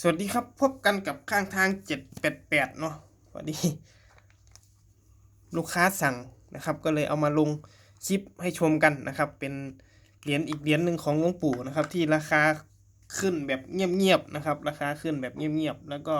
สวัสดีครับ พบกันกับข้างทางเจ็ดแปดแปดเนาะพอดี ลูกค้าสั่งนะครับ ก็เลยเอามาลงคลิปให้ชมกันนะครับ เป็นเหรียญอีกเหรียญหนึ่งของหลวงปู่นะครับ ที่ราคาขึ้นแบบเงียบๆนะครับ ราคาขึ้นแบบเงียบๆแล้วก็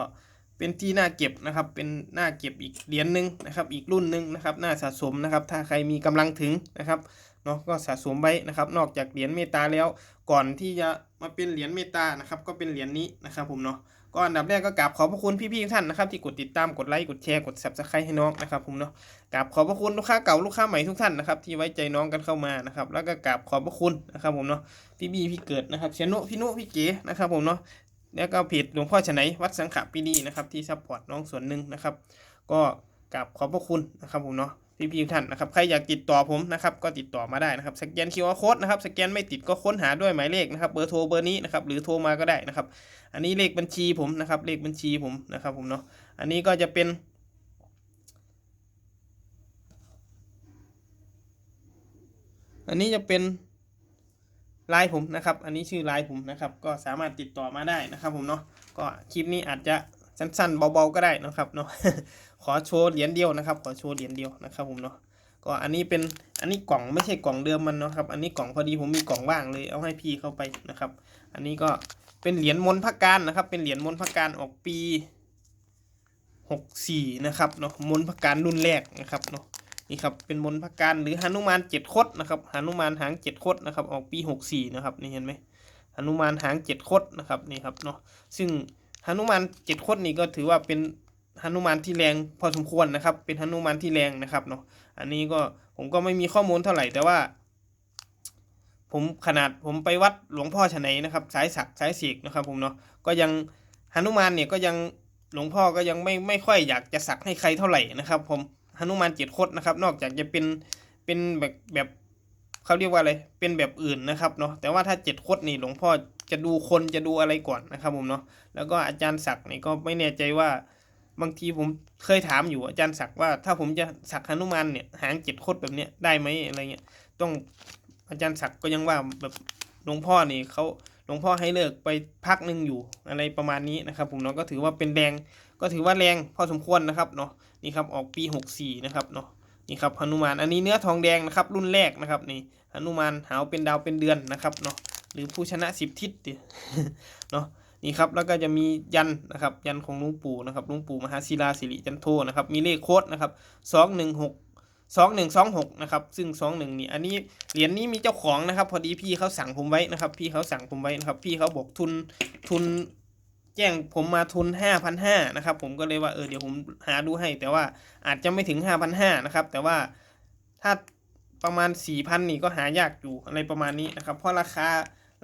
เป็นที่น่าเก็บนะครับ เป็นน่าเก็บอีกเหรียญหนึ่งนะครับ อีกรุ่นหนึ่งนะครับ น่าสะสมนะครับ ถ้าใครมีกำลังถึงนะครับ เนาะก็สะสมไว้นะครับ นอกจากเหรียญเมตตาแล้วก่อนที่จะมาเป็นเหรียญเมตตานะครับ ก็เป็นเหรียญนี้นะครับผมเนาะก็อันดับแรกก็กราบขอบพระคุณพี่ๆทุกท่านนะครับที่กดติดตามกดไลค์กดแชร์กด subscribe ให้น้องนะครับผมเนาะกราบขอบพระคุณลูกค้าเก่าลูกค้าใหม่ทุกท่านนะครับที่ไว้ใจน้องกันเข้ามานะครับแล้วก็กราบขอบพระคุณนะครับผมเนาะพี่บีพี่เกิดนะครับเชยนโนุพี่นุพี่เก๋นะครับผมเนาะแล้วก็เพจหลวงพ่อชนัยวัดสังขะปีดีนะครับที่ซัพพอร์ตน้องส่วนหนึ่งนะครับ ก็กราบขอบพระคุณนะครับผมเนาะ พี่ๆท่านนะครับใครอยากติดต่อผมนะครับก็ติดต่อมาได้นะครับสแกน QR code นะครับสแกนไม่ติดก็ค้นหาด้วยหมายเลขนะครับเบอร์โทรเบอร์นี้นะครับหรือโทรมาก็ได้นะครับ อันนี้เลขบัญชีผมนะครับเลขบัญชีผมนะครับผมเนาะอันนี้ก็จะเป็นอันนี้จะเป็นไลน์ผมนะครับ อันนี้ชื่อไลน์ผมนะครับ ก็สามารถติดต่อมาได้นะครับผมเนาะ ก็คลิปนี้อาจจะสั้นๆเบาๆก็ได้นะครับเนาะ ขอโชว์เหรียญเดียวนะครับ ขอโชว์เหรียญเดียวนะครับผมเนาะก็อันนี้เป็นอันนี้กล่องไม่ใช่กล่องเดิมมันเนาะครับ อันนี้กล่องพอดีผมมีกล่องว่างเลยเอาให้พี่เข้าไปนะครับ อันนี้ก็เป็นเหรียญมนพักการนะครับ เป็นเหรียญมนพักการออกปีหกสี่นะครับเนาะมนพักการรุ่นแรกนะครับเนาะนี่ครับเป็นมนพักการหรือหนุมานเจ็ดคดนะครับหนุมานหางเจ็ดคดนะครับออกปีหกสี่นะครับนี่เห็นไหมหนุมานหางเจ็ดคดนะครับนี่ครับเนาะซึ่งหนุมานเจ็ดคดนี่ก็ถือว่าเป็น หนุมานที่แรงพอสมควรนะครับ เป็นหนุมานที่แรงนะครับเนาะอันนี้ก็ผมก็ไม่มีข้อมูลเท่าไหร่แต่ว่า ผมขนาดผมไปวัดหลวงพ่อชนัยนะครับ สายสักสายสีกนะครับ ผมเนาะก็ยังหนุมานเนี่ยก็ยังหลวงพ่อก็ยังไม่ไม่ค่อยอยากจะสักให้ใครเท่าไหร่นะครับ ผมหนุมานเจ็ดคดนะครับ นอกจากจะเป็นเป็นแบบแบบเขาเรียกว่าอะไรเป็นแบบอื่นนะครับเนาะแต่ว่าถ้าเจ็ดคดนี่หลวงพ่อจะดูคนจะดูอะไรก่อนนะครับ ผมเนาะแล้วก็อาจารย์ศักดิ์นี่ก็ไม่แน่ใจว่า บางทีผมเคยถามอยู่อาจารย์ศักดิ์ว่าถ้าผมจะสักหนุมานเนี่ยหางเจ็ดคดแบบเนี้ยได้ไหมอะไรเงี้ยต้องอาจารย์ศักดิ์ก็ยังว่าแบบหลวงพ่อนี่เขาหลวงพ่อให้เลิกไปพักหนึ่งอยู่อะไรประมาณนี้นะครับ ผมเนาะก็ถือว่าเป็นแรงก็ถือว่าแรงพอสมควรนะครับเนาะนี่ครับออกปี 64 นะครับเนาะนี่ครับหนุมานอันนี้เนื้อทองแดงนะครับรุ่นแรกนะครับนี่หนุมานหาวเป็นดาวเป็นเดือนนะครับเนาะหรือผู้ชนะสิบทิศเนาะ นี่ครับแล้วก็จะมียันนะครับยันของลุงปู่นะครับลุงปู่มหาศิลาสิริจันโทนะครับมีเลขโค้ดนะครับสองหนึ่งหกสองหนึ่งสองหกนะครับซึ่งสองหนึ่งนี่อันนี้เหรียญนี้มีเจ้าของนะครับ พอดีพี่เขาสั่งผมไว้นะครับ พี่เขาสั่งผมไว้นะครับพี่เขาบอกทุนทุนแจ้งผมมาทุนห้าพันห้านะครับผมก็เลยว่าเออเดี๋ยวผมหาดูให้ แต่ว่าอาจจะไม่ถึงห้าพันห้านะครับแต่ว่าถ้าประมาณสี่พันนี่ก็หายากอยู่อะไรประมาณนี้นะครับเพราะราคา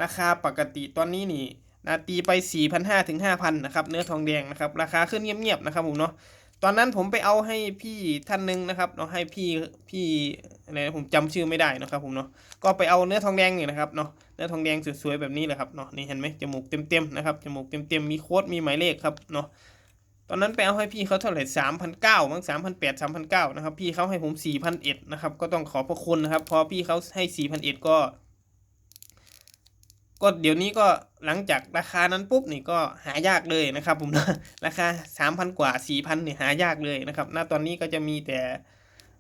ราคาปกติตอนนี้นี่ นาตีไปสี่พันห้าถึงห้านะครับเนื้อทองแดงนะครับราคาขึ้นเงียบๆนะครับผมเนาะตอนนั้นผมไปเอาให้พี่ท่านหนึ่งนะครับเนาะให้พี่พี่อะไรนะผมจำชื่อไม่ได้นะครับผมเนาะก็ไปเอาเนื้อทองแดงนี่นะครับเนาะเนื้อทองแดงสวยๆแบบนี้เลยครับเนาะนี่เห็นไหมจมูกเต็มๆนะครับจมูกเต็มๆมีโค้ดมีหมายเลขครับเนาะตอนนั้นไปเอาให้พี่เขาเท่าไหร่สามพันเก้ามั้งสามพันแปดสามพันเก้านะครับพี่เขาให้ผมสี่พันเอ็ดนะครับก็ต้องขอพระคุณนะครับพอพี่เขาให้สี่พันเอ็ดก็ ก็เดี๋ยวนี้ก็หลังจากราคานั้นปุ๊บนี่ก็หายากเลยนะครับ ผมนะราคาสามพันกว่าสี่พันเนี่ยหายากเลยนะครับ ณตอนนี้ก็จะมีแต่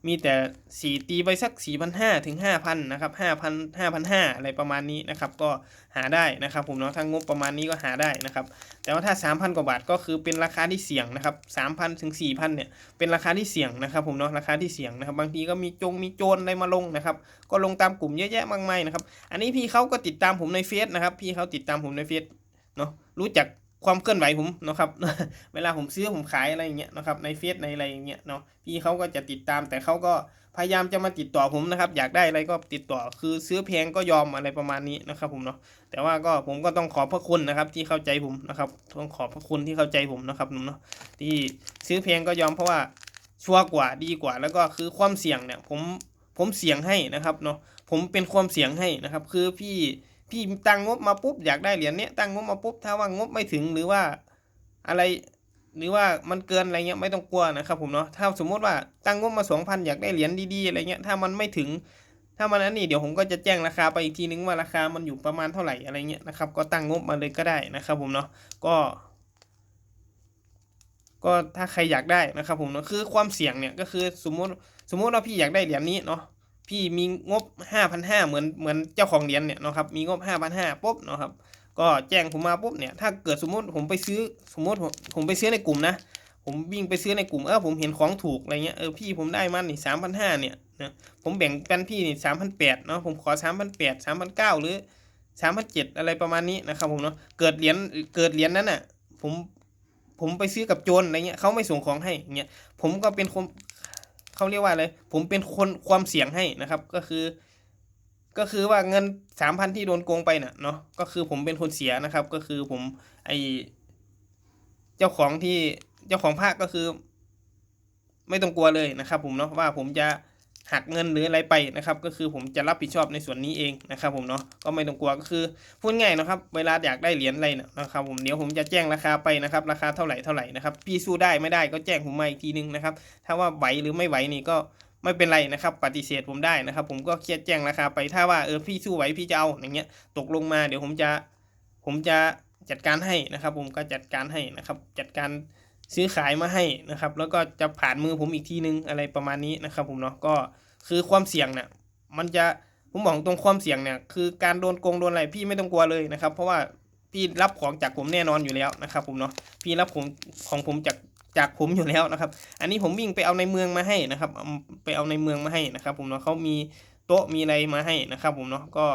มีแต่สี่ตีไปสักสี่พันห้าถึงห้าพันนะครับห้าพันห้าพันห้าอะไรประมาณนี้นะครับ ก็หาได้นะครับผมเนาะ ถ้างบประมาณนี้ก็หาได้นะครับ แต่ว่าถ้าสามพันกว่าบาทก็คือเป็นราคาที่เสี่ยงนะครับสามพันถึงสี่พันเนี่ย เป็นราคาที่เสี่ยงนะครับผมเนาะ ราคาที่เสี่ยงนะครับ บางทีก็มีจงมีโจรอะไรมาลงนะครับ ก็ลงตามกลุ่มเยอะแยะมากมายนะครับ อันนี้พี่เขาก็ติดตามผมในเฟซนะครับ พี่เขาติดตามผมในเฟซเนาะ รู้จัก ความเคลื่อนไหวผมนะครับ เวลาผมซื้อผมขายอะไรอย่างเงี้ยนะครับในเฟซในอะไรอย่างเงี้ยเนาะพี่เขาก็จะติดตามแต่เขาก็พยายามจะมาติดต่อผมนะครับ อยากได้อะไรก็ติดต่อคือซื้อแพงก็ยอมอะไรประมาณนี้นะครับผมเนาะแต่ว่าก็ผมก็ต้องขอบพระคุณนะครับ ที่เข้าใจผมนะครับต้องขอบพระคุณที่เข้าใจผมนะครับหนุ่มเนาะที่ซื้อแพงก็ยอมเพราะว่าชัวร์กว่าดีกว่า แล้วก็คือความเสี่ยงเนี่ยผมผมเสี่ยงให้นะครับเนาะผมเป็นความเสี่ยงให้นะครับ คือพี่ พี่ตั้งงบมาปุ๊บอยากได้เหรียญเนี้ยตั้งงบมาปุ๊บถ้าว่างบไม่ถึงหรือว่าอะไร หรือว่ามันเกินอะไรเงี้ยไม่ต้องกลัวนะครับผมเนาะถ้าสมมติว่าตั้งงบมาสองพันอยากได้เหรียญดีๆอะไรเงี้ยถ้ามันไม่ถึง ถ้ามันอันนี้เดี๋ยวผมก็จะแจ้งราคาไปอีกทีนึงว่าราคามันอยู่ประมาณเท่าไหร่อะไรเงี้ยนะครับก็ตั้งงบมาเลยก็ได้นะครับผมเนาะก็ก็ถ้าใครอยากได้นะครับผมเนาะคือความเสี่ยงเนี่ยก็คือสมมติสมมติว่าพี่อยากได้เหรียญนี้เนาะ พี่มีงบห้าพันห้าเหมือนเหมือนเจ้าของเหรียญเนี่ยเนาะครับมีงบห้าพันห้าปุ๊บเนาะครับก็แจ้งผมมาปุ๊บเนี่ยถ้าเกิดสมมติผมไปซื้อสมมติผมผมไปซื้อในกลุ่มนะผมวิ่งไปซื้อในกลุ่มเออผมเห็นของถูกอะไรเงี้ยเออพี่ผมได้มันนี่สามพันห้าเนี่ยนะผมแบ่งเป็นพี่นี่สามพันแปดเนาะผมขอสามพันแปดสามพันเก้าหรือสามพันเจ็ดอะไรประมาณนี้นะครับผมเนาะเกิดเหรียญเกิดเหรียญนั้นอะผมผมไปซื้อกับโจรอะไรเงี้ยเขาไม่ส่งของให้เงี้ยผมก็เป็นคน เขาเรียกว่าอะไรผมเป็นคนความเสี่ยงให้นะครับ ก็คือ ก็คือว่าเงินสามพันที่โดนโกงไปน่ะเนาะก็คือผมเป็นคนเสียนะครับ ก็คือผมไอเจ้าของที่เจ้าของภาคก็คือ ไม่ต้องกลัวเลยนะครับ ผมเนาะว่าผมจะ หักเงินหรืออะไรไปนะครับ ก็คือผมจะรับผิดชอบในส่วนนี้เองนะครับ ผมเนาะก็ไม่ต้องกลัวก็คือพูดง่ายนะครับ เวลาอยากได้เหรียญอะไรเนี่ยนะครับ ผมเดี๋ยวผมจะแจ้งราคาไปนะครับ ราคาเท่าไหร่เท่าไหร่นะครับพี่สู้ได้ไม่ได้ก็แจ้งผมมาอีกทีนึงนะครับ ถ้าว่าไหวหรือไม่ไหวนี่ก็ไม่เป็นไรนะครับ ปฏิเสธผมได้นะครับ ผมก็เครียดแจ้งราคาไปถ้าว่าเออพี่สู้ไหวพี่จะเอาอย่างเงี้ย ตกลงมาเดี๋ยวผมจะผมจะจัดการให้นะครับ ผมก็จัดการให้นะครับ จัดการ ซื้อขายมาให้นะครับ แล้วก็จะผ่านมือผมอีกทีนึงอะไรประมาณนี้นะครับ ผมเนาะก็คือความเสี่ยงเนี่ยมันจะผมบอกตรงความเสี่ยงเนี่ยคือการโดนโกงโดนอะไรพี่ไม่ต้องกลัวเลยนะครับ เพราะว่าพี่รับของจากผมแน่นอนอยู่แล้วนะครับ ผมเนาะพี่รับของของผมจากจากผมอยู่แล้วนะครับ อันนี้ผมวิ่งไปเอาในเมืองมาให้นะครับ ไปเอาในเมืองมาให้นะครับ ผมเนาะเขามีโต๊ะมีอะไรมาให้นะครับ ผมเนาะก็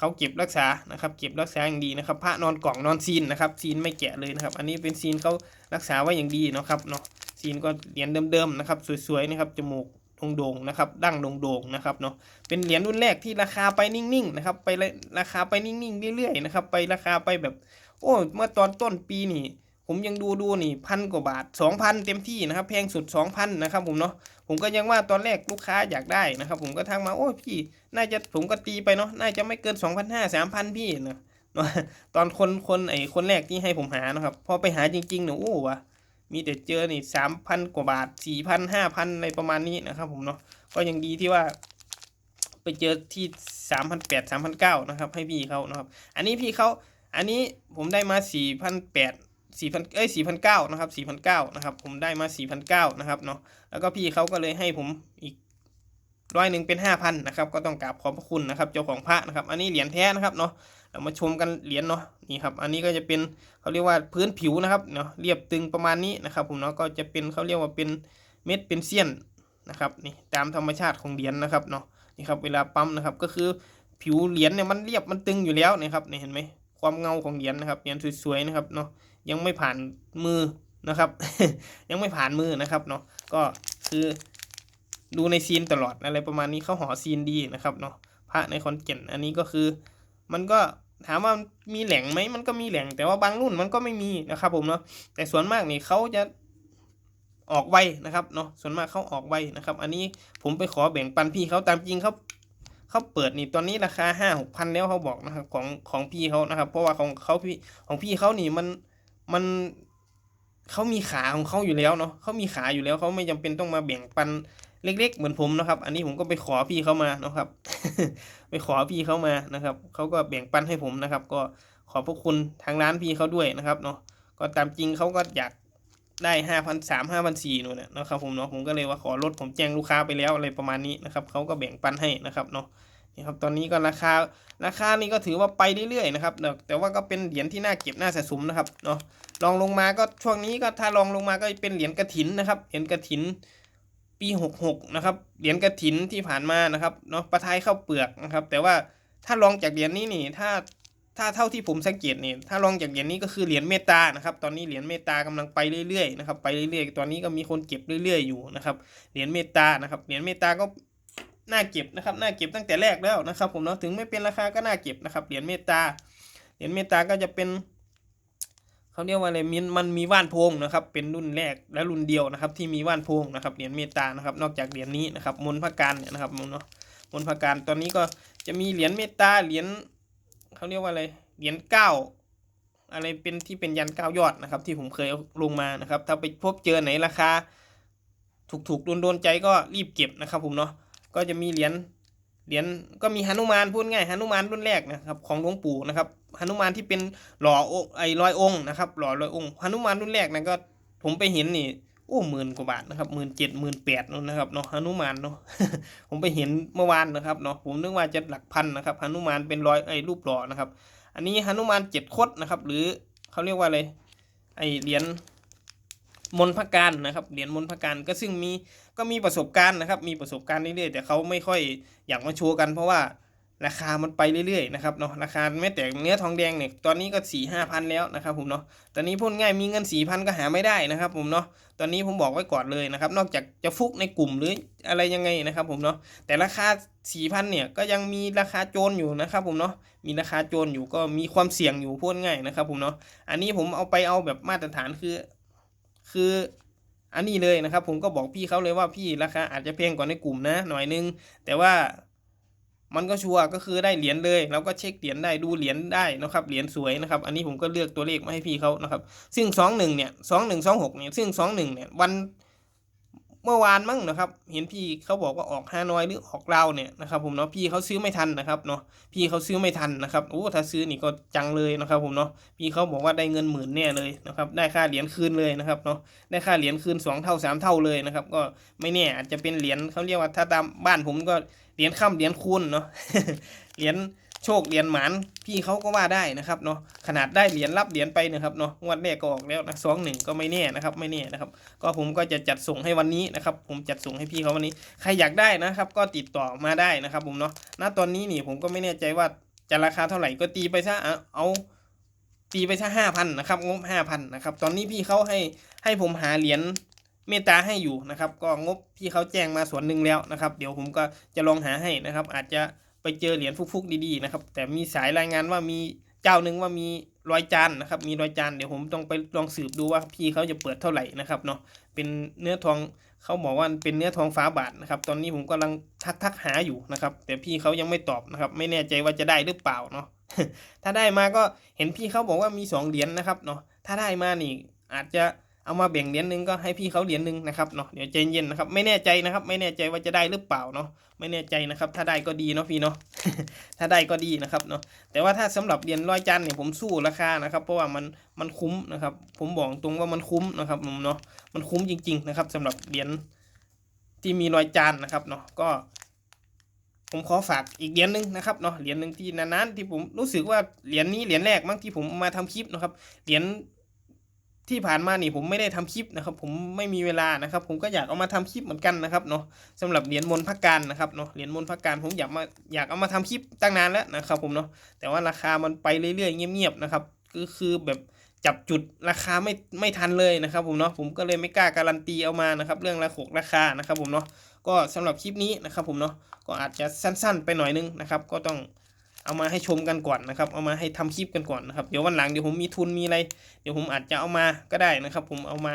เขาเก็บรักษานะครับเก็บรักษาอย่างดีนะครับ พระนอนกล่องนอนซีนนะครับซีนไม่แกะเลยนะครับ อันนี้เป็นซีนเขารักษาไว้อย่างดีเนาะครับเนาะซีนก็เหรียญเดิมๆนะครับสวยๆนะครับจมูกโด่งๆนะครับดั้งโด่งๆนะครับเนาะเป็นเหรียญรุ่นแรกที่ราคาไปนิ่งๆนะครับไปราคาไปนิ่งๆเรื่อยๆนะครับไปราคาไปแบบ โอ้เมื่อตอนต้นปีนี่ ผมยังดูดูนี่พันกว่าบาทสองพันเต็มที่นะครับแพงสุดสองพันนะครับผมเนาะผมก็ยังว่าตอนแรกลูกค้าอยากได้นะครับ ผมก็ทักมาโอ้พี่ น่าจะผมก็ตีไปเนาะน่าจะไม่เกินสองพันห้าสามพันพี่เนาะเนาะตอนคนคนไอ้คนแรกที่ให้ผมหานะครับพอไปหาจริงๆเนี่ยโอ้วะมีแต่เจอนี่สามพันกว่าบาทสี่พันห้าพันอะไรประมาณนี้นะครับ ผมเนาะก็ยังดีที่ว่า ไปเจอที่สามพันแปดสามพันเก้านะครับ ให้พี่เขานะครับ อันนี้พี่เขาอันนี้ผมได้มาสี่พันแปด สี่พันเอ้ยสี่พันเก้านะครับสี่พันเก้านะครับ ผมได้มาสี่พันเก้านะครับเนาะแล้วก็พี่เขาก็เลยให้ผมอีกร้อยหนึ่งเป็นห้าพันนะครับ ก็ต้องกราบขอบพระคุณนะครับ เจ้าของพระนะครับ อันนี้เหรียญแท้นะครับเนาะเรามาชมกันเหรียญเนาะนี่ครับ อันนี้ก็จะเป็นเขาเรียกว่าพื้นผิวนะครับเนาะเรียบตึงประมาณนี้นะครับ ผมเนาะก็จะเป็นเขาเรียกว่าเป็นเม็ดเป็นเสี้ยนนะครับนี่ตามธรรมชาติของเหรียญนะครับเนาะนี่ครับเวลาปั๊มนะครับก็คือผิวเหรียญเนี่ยมันเรียบมันตึงอยู่แล้วนะครับนี่เห็นไหม ความเงาของเหรียญนะครับเหรียญสวยๆนะครับเนาะยังไม่ผ่านมือนะครับ ยังไม่ผ่านมือนะครับเนาะก็คือดูในซีนตลอดอะไรประมาณนี้เขาหอซีนดีนะครับเนาะพระในคอนเกนอันนี้ก็คือ มันก็ถามว่ามีแหล่งไหมมันก็มีแหล่ง แต่ว่าบางรุ่นมันก็ไม่มีนะครับผมเนาะแต่ส่วนมากนี่เขาจะออกไวนะครับเนาะส่วนมากเขาออกไวนะครับ อันนี้ผมไปขอแบ่งปันพี่เขาตามจริงเขา เขาเปิดนี่ตอนนี้ราคาห้าหกพันแล้วเขาบอกนะครับของของพี่เขานะครับ เพราะว่าของเขาพี่ของพี่เขานี่มันมันเขามีขาของเขาอยู่แล้วเนาะเขามีขาอยู่แล้วเขาไม่จำเป็นต้องมาแบ่งปันเล็ก ๆ เหมือนผมนะครับ อันนี้ผมก็ไปขอพี่เขามานะครับ ไปขอพี่เขามานะครับเขาก็แบ่งปันให้ผมนะครับ ก็ขอบพระคุณทางร้านพี่เขาด้วยนะครับเนาะก็ตามจริงเขาก็อยากได้ห้าพันสามห้าพันสี่นู่นนะนะครับผมเนาะผมก็เลยว่าขอลดผมแจ้งลูกค้าไปแล้วอะไรประมาณนี้นะครับเขาก็แบ่งปันให้นะครับเนาะ นี่ครับตอนนี้ก็ราคาราคานี่ก็ถือว่าไปเรื่อยๆนะครับแต่แต่ว่าก็เป็นเหรียญที่น่าเก็บน่าสะสมนะครับเนาะลองลงมาก็ช่วงนี้ก็ถ้าลองลงมาก็เป็นเหรียญกระถินนะครับเหรียญกระถินปีหกหกนะครับ เหรียญกระถินที่ผ่านมานะครับเนาะประทายเข้าเปลือกนะครับ แต่ว่าถ้าลองจากเหรียญนี้นี่ถ้าถ้าเท่าที่ผมสังเกตนี่ถ้าลองจากเหรียญนี้ก็คือเหรียญเมตานะครับ ตอนนี้เหรียญเมตากำลังไปเรื่อยๆนะครับ ไปเรื่อยๆ ตอนนี้ก็มีคนเก็บเรื่อยๆอยู่นะครับ เหรียญเมตานะครับ เหรียญเมตาก็ น่าเก็บนะครับน่าเก็บตั้งแต่แรกแล้วนะครับ ผมเนาะถึงไม่เป็นราคาก็น่าเก็บนะครับเหรียญเมตตาเหรียญเมตตาก็จะเป็นเขาเรียกว่าอะไรมันมันมีว่านโพงนะครับ เป็นรุ่นแรกและรุ่นเดียวนะครับ ที่มีว่านโพงนะครับเหรียญเมตตานะครับ นอกจากเหรียญนี้นะครับมนพการเนี่ยนะครับมนเนาะมนพการตอนนี้ก็จะมีเหรียญเมตตาเหรียญเขาเรียกว่าอะไรเหรียญเก้าอะไรเป็นที่เป็นยันเก้ายอดนะครับ ที่ผมเคยลงมานะครับ ถ้าไปพบเจอไหนราคา ถูกๆโดนๆใจก็รีบเก็บนะครับผมเนาะ ก็จะมีเหรียญเหรียญก็มีหนุมานพูดง่ายหนุมานรุ่นแรกนะครับของหลวงปู่นะครับหนุมานที่เป็นหล่อองไอ้ร้อยองค์นะครับหล่อร้อยองค์หนุมานรุ่นแรกนะก็ผมไปเห็นนี่โอ้หมื่นกว่าบาทนะครับหมื่นเจ็ดหมื่นแปดนู่นนะครับเนาะหนุมานเนาะผมไปเห็นเมื่อวานนะครับเนาะผมนึกว่าจะหลักพันนะครับหนุมานเป็นร้อยไอ้รูปหล่อนะครับ อันนี้หนุมานเจ็ดคดนะครับ หรือเขาเรียกว่าอะไรไอเหรียญ มนพการนะครับเหรียญมนพการก็ซึ่งมีก็มีประสบการณ์นะครับ มีประสบการณ์เรื่อยๆแต่เขาไม่ค่อยอยากมาโชว์กัน เพราะว่าราคามันไปเรื่อยๆนะครับเนาะราคาแม้แต่เนื้อทองแดงเนี่ยตอนนี้ก็สี่ห้าพันแล้วนะครับผมเนาะตอนนี้พูดง่ายมีเงินสี่พันก็หาไม่ได้นะครับผมเนาะตอนนี้ผมบอกไว้ก่อนเลยนะครับนอกจากจะฟุกในกลุ่มหรืออะไรยังไงนะครับผมเนาะแต่ราคาสี่พันเนี่ยก็ยังมีราคาโจรอยู่นะครับผมเนาะมีราคาโจรอยู่ก็มีความเสี่ยงอยู่พูดง่ายนะครับผมเนาะอันนี้ผมเอาไปเอาแบบมาตรฐานคือ คืออันนี้เลยนะครับ ผมก็บอกพี่เขาเลยว่าพี่ราคาอาจจะแพงกว่าในกลุ่มนะ หน่อยนึง แต่ว่ามันก็ชัวร์ก็คือได้เหรียญเลยเราก็เช็คเหรียญได้ดูเหรียญได้นะครับเหรียญสวยนะครับ อันนี้ผมก็เลือกตัวเลขมาให้พี่เขานะครับ ซึ่งสองหนึ่งเนี่ยสองหนึ่งสองหกเนี่ยซึ่งสองหนึ่งเนี่ยวัน เมื่อวานมั้งนะครับ เห็นพี่เขาบอกว่าออกฮานอยหรือออกเลาเนี่ยนะครับผมเนาะพี่เขาซื้อไม่ทันนะครับเนาะพี่เขาซื้อไม่ทันนะครับโอ้ถ้าซื้อนี่ก็จังเลยนะครับผมเนาะพี่เขาบอกว่าได้เงินหมื่นแน่เลยนะครับได้ค่าเหรียญคืนเลยนะครับเนาะได้ค่าเหรียญคืนสองเท่าสามเท่าเลยนะครับก็ไม่แน่อาจจะเป็นเหรียญเขาเรียกว่าถ้าตามบ้านผมก็เหรียญค่ำเหรียญคูณเนาะเหรียญ โชคเหรียญหมานพี่เขาก็ว่าได้นะครับเนาะขนาดได้เหรียญรับเหรียญไปนะครับเนาะงวดแรกก็ออกแล้วนะสองหนึ่งก็ไม่แน่นะครับไม่แน่นะครับ ก็ผมก็จะจัดส่งให้วันนี้นะครับ ผมจัดส่งให้พี่เขาวันนี้ ใครอยากได้นะครับ ก็ติดต่อมาได้นะครับ ผมเนาะณตอนนี้นี่ผมก็ไม่แน่ใจว่าจะราคาเท่าไหร่ก็ตีไปซะเอาเอาตีไปซะห้าพันนะครับงบห้าพันนะครับตอนนี้พี่เขาให้ให้ผมหาเหรียญเมตตาให้อยู่นะครับ ก็งบพี่เขาแจ้งมาส่วนหนึ่งแล้วนะครับ เดี๋ยวผมก็จะลองหาให้นะครับ อาจจะ ไปเจอเหรียญฟุกๆดีๆนะครับ แต่มีสายรายงานว่ามีเจ้าหนึ่งว่ามีรอยจานนะครับ มีรอยจานเดี๋ยวผมต้องไปลองสืบดูว่าพี่เขาจะเปิดเท่าไหร่นะครับเนาะเป็นเนื้อทองเขาบอกว่าเป็นเนื้อทองฟ้าบาทนะครับตอนนี้ผมกำลังทักทักหาอยู่นะครับ แต่พี่เขายังไม่ตอบนะครับ ไม่แน่ใจว่าจะได้หรือเปล่าเนาะถ้าได้มาก็เห็นพี่เขาบอกว่ามีสองเหรียญนะครับเนาะถ้าได้มานี่อาจจะ เอามาแบ่งเหรียญหนึ่งก็ให้พี่เขาเหรียญหนึ่งนะครับเนาะเดี๋ยวใจเย็นนะครับ ไม่แน่ใจนะครับ ไม่แน่ใจว่าจะได้หรือเปล่าเนาะไม่แน่ใจนะครับ ถ้าได้ก็ดีเนาะพี่เนาะถ้าได้ก็ดีนะครับเนาะแต่ว่าถ้าสำหรับเหรียญร้อยจันเนี่ยผมสู้ราคานะครับ เพราะว่ามันมันคุ้มนะครับ ผมบอกตรงว่ามันคุ้มนะครับผมเนาะมันคุ้มจริง ๆ นะครับสำหรับเหรียญที่มีรอยจานนะครับเนาะก็ ผมขอฝากอีกเหรียญหนึ่งนะครับเนาะเหรียญหนึ่งที่นานๆที่ผมรู้สึกว่าเหรียญนี้เหรียญแรกมั้งที่ผมมาทำคลิปนะครับเหรียญ ที่ผ่านมานี่ผมไม่ได้ทำคลิปนะครับ ผมไม่มีเวลานะครับ ผมก็อยากเอามาทำคลิปเหมือนกันนะครับเนาะสำหรับเหรียญมนพักการนะครับเนาะเหรียญมนพักการผมอยากมาอยากเอามาทำคลิปตั้งนานแล้วนะครับ ผมเนาะแต่ว่าราคามันไปเรื่อยๆเงียบๆนะครับก็คือแบบจับจุดราคาไม่ไม่ทันเลยนะครับ ผมเนาะผมก็เลยไม่กล้าการันตีเอามานะครับ เรื่องราคาราคานะครับ ผมเนาะก็สำหรับคลิปนี้นะครับ ผมเนาะก็อาจจะสั้น ๆ ไปหน่อยนึงนะครับ ก็ต้อง เอามาให้ชมกันก่อนนะครับ เอามาให้ทำคลิปกันก่อนนะครับ เดี๋ยววันหลังเดี๋ยวผมมีทุนมีอะไร เดี๋ยวผมอาจจะเอามาก็ได้นะครับ ผมเอามา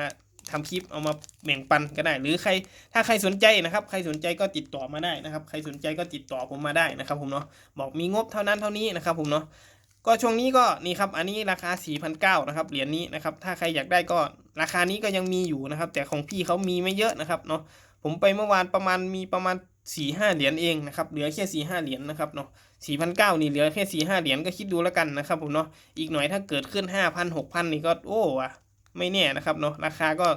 ทำคลิปเอามาแบ่งปันก็ได้ หรือใครถ้าใครสนใจนะครับ ใครสนใจก็ติดต่อมาได้นะครับ ใครสนใจก็ติดต่อผมมาได้นะครับ ผมเนาะ บอกมีงบเท่านั้นเท่านี้นะครับผมเนาะ ก็ช่วงนี้ก็นี่ครับ อันนี้ราคา 4,900นะครับ เหรียญนี้นะครับ ถ้าใครอยากได้ก็ราคานี้ก็ยังมีอยู่นะครับ แต่ของพี่เขามีไม่เยอะนะครับเนาะ ผมไปเมื่อวานประมาณมีประมาณ สี่ห้าเหรียญเองนะครับเหลือแค่สี่ห้าเหรียญนะครับเนาะสี่พันเก้านี่เหลือแค่สี่ห้าเหรียญก็คิดดูแล้วกันนะครับผมเนาะอีกหน่อยถ้าเกิดขึ้นห้าพันหกพันนี่ก็โอ้อะไม่แน่นะครับเนาะราคาก็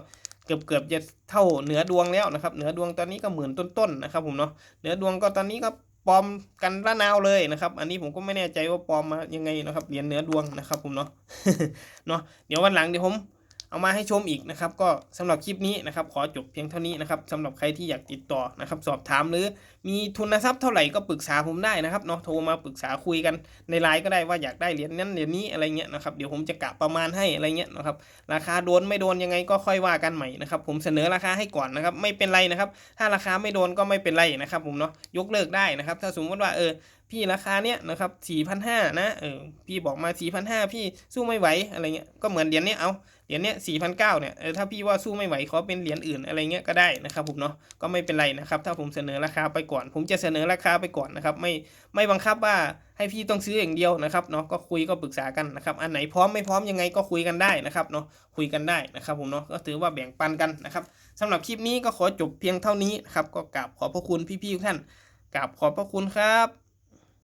เกือบเกือบจะเท่าเหนือดวงแล้วนะครับเหนือดวงตอนนี้ก็หมื่นต้นๆนะครับผมเนาะเหนือดวงก็ตอนนี้ก็ปลอมกันระนาวเลยนะครับ อันนี้ผมก็ไม่แน่ใจว่าปลอมมายังไงนะครับเหรียญเหนือดวงนะครับผมเนาะเนาะเดี๋ยววันหลังเดี๋ยวผม เอามาให้ชมอีกนะครับ ก็สำหรับคลิปนี้นะครับ ขอจบเพียงเท่านี้นะครับสำหรับใครที่อยากติดต่อนะครับ สอบถามหรือมีทุนทรัพย์เท่าไหร่ก็ปรึกษาผมได้นะครับเนาะโทรมาปรึกษาคุยกันในไลน์ก็ได้ว่าอยากได้เหรียญนั้นเหรียญนี้อะไรเงี้ยนะครับเดี๋ยวผมจะกะประมาณให้อะไรเงี้ยนะครับราคาโดนไม่โดนยังไงก็ค่อยว่ากันใหม่นะครับผมเสนอราคาให้ก่อนนะครับไม่เป็นไรนะครับ ถ้าราคาไม่โดนก็ไม่เป็นไรนะครับผมเนาะยกเลิกได้นะครับ ถ้าสมมติว่าเออพี่ราคาเนี้ยนะครับสี่พันห้านะเออพี่บอกมาสี่พันห้าพี่สู้ไม่ไหวอะไรเงี้ยก็เหมือนเหรียญเนี้ยเอา เหรียญเนี้ยสี่พันเก้าเนี่ยเออถ้าพี่ว่าสู้ไม่ไหวขอเป็นเหรียญอื่นอะไรเงี้ยก็ได้นะครับผมเนาะก็ไม่เป็นไรนะครับถ้าผมเสนอราคาไปก่อน ผมจะเสนอราคาไปก่อนนะครับไม่ไม่บังคับว่าให้พี่ต้องซื้ออย่างเดียวนะครับเนาะก็คุยก็ปรึกษากันนะครับอันไหนพร้อมไม่พร้อมยังไงก็คุยกันได้นะครับเนาะคุยกันได้นะครับผมเนาะก็ถือว่าแบ่งปันกันนะครับสำหรับคลิปนี้ก็ขอจบเพียงเท่านี้นะครับก็กราบขอบพระคุณพี่ๆทุกท่านกราบขอบพระคุณครับ